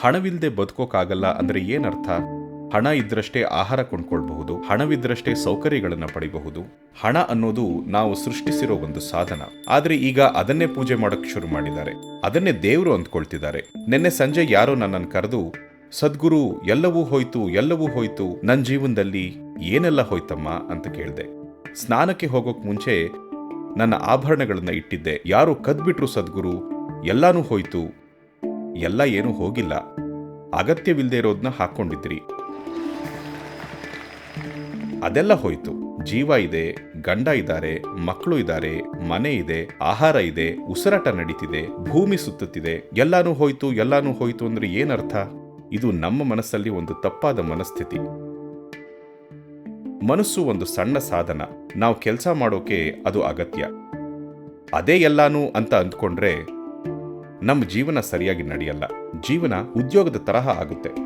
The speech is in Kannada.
ಹಣವಿಲ್ಲದೆ ಬದುಕೋಕ್ಕಾಗಲ್ಲ ಅಂದ್ರೆ ಏನರ್ಥ? ಹಣ ಇದ್ರಷ್ಟೇ ಆಹಾರ ಕೊಂಡ್ಕೊಳ್ಬಹುದು, ಹಣವಿದ್ರಷ್ಟೇ ಸೌಕರ್ಯಗಳನ್ನು ಪಡಿಬಹುದು. ಹಣ ಅನ್ನೋದು ನಾವು ಸೃಷ್ಟಿಸಿರೋ ಒಂದು ಸಾಧನ. ಆದ್ರೆ ಈಗ ಅದನ್ನೇ ಪೂಜೆ ಮಾಡಕ್ ಶುರು ಮಾಡಿದ್ದಾರೆ. ಅದನ್ನೇ ದೇವರು ಅಂದ್ಕೊಳ್ತಿದ್ದಾರೆ. ನಿನ್ನೆ ಸಂಜೆ ಯಾರೋ ನನ್ನನ್ನು ಕರೆದು, ಸದ್ಗುರು, ಎಲ್ಲವೂ ಹೋಯ್ತು ಎಲ್ಲವೂ ಹೋಯ್ತು. ನನ್ನ ಜೀವನದಲ್ಲಿ ಏನೆಲ್ಲ ಹೋಯ್ತಮ್ಮ? ಅಂತ ಕೇಳಿದೆ. ಸ್ನಾನಕ್ಕೆ ಹೋಗೋಕ್ ಮುಂಚೆ ನನ್ನ ಆಭರಣಗಳನ್ನ ಇಟ್ಟಿದ್ದೆ. ಯಾರು ಕದ್ಬಿಟ್ರು ಸದ್ಗುರು, ಎಲ್ಲಾನು ಹೋಯ್ತು. ಎಲ್ಲ ಏನೂ ಹೋಗಿಲ್ಲ. ಅಗತ್ಯವಿಲ್ಲದೆ ಇರೋದನ್ನ ಹಾಕ್ಕೊಂಡಿದ್ರಿ. ಅದೆಲ್ಲ ಹೋಯ್ತು. ಜೀವ ಇದೆ, ಗಂಡ ಇದ್ದಾರೆ ಮಕ್ಕಳು ಇದ್ದಾರೆ, ಮನೆ ಇದೆ, ಆಹಾರ ಇದೆ, ಉಸಿರಾಟ ನಡೀತಿದೆ, ಭೂಮಿ ಸುತ್ತುತ್ತಿದೆ. ಎಲ್ಲಾನು ಹೋಯ್ತು ಎಲ್ಲಾನು ಹೋಯ್ತು ಅಂದ್ರೆ ಏನರ್ಥ? ಇದು ನಮ್ಮ ಮನಸ್ಸಲ್ಲಿ ಒಂದು ತಪ್ಪಾದ ಮನಸ್ಥಿತಿ. ಮನಸ್ಸು ಒಂದು ಸಣ್ಣ ಸಾಧನ. ನಾವು ಕೆಲಸ ಮಾಡೋಕೆ ಅದು ಅಗತ್ಯ. ಅದೇ ಎಲ್ಲಾನು ಅಂತ ಅಂದ್ಕೊಂಡ್ರೆ ನಮ್ಮ ಜೀವನ ಸರಿಯಾಗಿ ನಡೆಯಲ್ಲ. ಜೀವನ ಉದ್ಯೋಗದ ತರಹ ಆಗುತ್ತೆ.